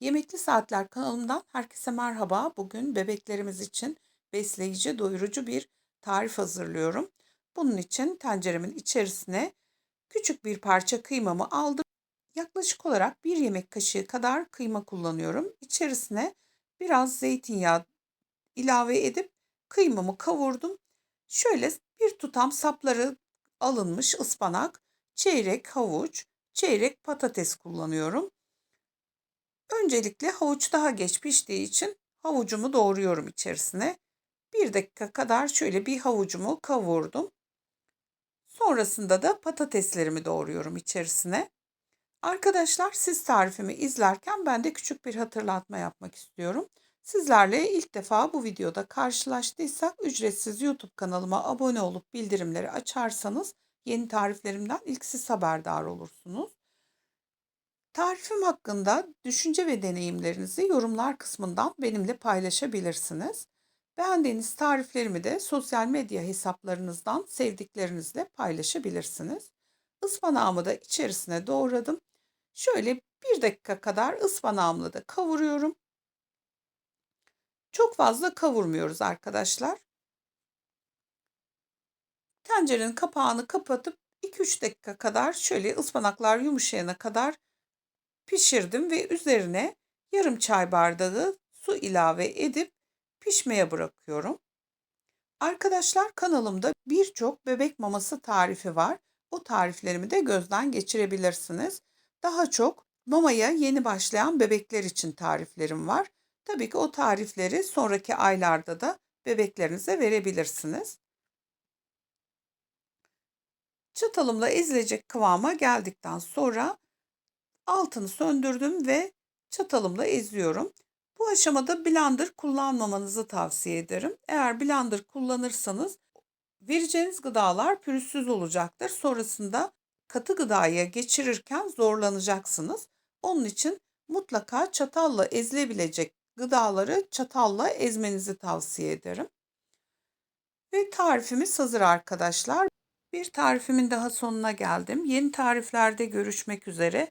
Yemekli Saatler kanalımdan herkese merhaba. Bugün bebeklerimiz için besleyici, doyurucu bir tarif hazırlıyorum. Bunun için tenceremin içerisine küçük bir parça kıymamı aldım. Yaklaşık olarak bir yemek kaşığı kadar kıyma kullanıyorum. İçerisine biraz zeytinyağı ilave edip kıymamı kavurdum. Şöyle bir tutam sapları alınmış ıspanak, çeyrek havuç, çeyrek patates kullanıyorum. Öncelikle havuç daha geç piştiği için havucumu doğruyorum içerisine. Bir dakika kadar şöyle bir havucumu kavurdum. Sonrasında da patateslerimi doğruyorum içerisine. Arkadaşlar siz tarifimi izlerken ben de küçük bir hatırlatma yapmak istiyorum. Sizlerle ilk defa bu videoda karşılaştıysak ücretsiz YouTube kanalıma abone olup bildirimleri açarsanız yeni tariflerimden ilk siz haberdar olursunuz. Tarifim hakkında düşünce ve deneyimlerinizi yorumlar kısmından benimle paylaşabilirsiniz. Beğendiğiniz tariflerimi de sosyal medya hesaplarınızdan sevdiklerinizle paylaşabilirsiniz. Ispanağımı da içerisine doğradım. Şöyle bir dakika kadar ıspanağımla da kavuruyorum. Çok fazla kavurmuyoruz arkadaşlar. Tencerenin kapağını kapatıp 2-3 dakika kadar şöyle ıspanaklar yumuşayana kadar pişirdim ve üzerine yarım çay bardağı su ilave edip pişmeye bırakıyorum. Arkadaşlar kanalımda birçok bebek maması tarifi var. O tariflerimi de gözden geçirebilirsiniz. Daha çok mamaya yeni başlayan bebekler için tariflerim var. Tabii ki o tarifleri sonraki aylarda da bebeklerinize verebilirsiniz. Çatalımla ezilecek kıvama geldikten sonra altını söndürdüm ve çatalımla eziyorum. Bu aşamada blender kullanmamanızı tavsiye ederim. Eğer blender kullanırsanız vereceğiniz gıdalar pürüzsüz olacaktır. Sonrasında katı gıdaya geçirirken zorlanacaksınız. Onun için mutlaka çatalla ezilebilecek gıdaları çatalla ezmenizi tavsiye ederim. Ve tarifimiz hazır arkadaşlar. Bir tarifimin daha sonuna geldim. Yeni tariflerde görüşmek üzere.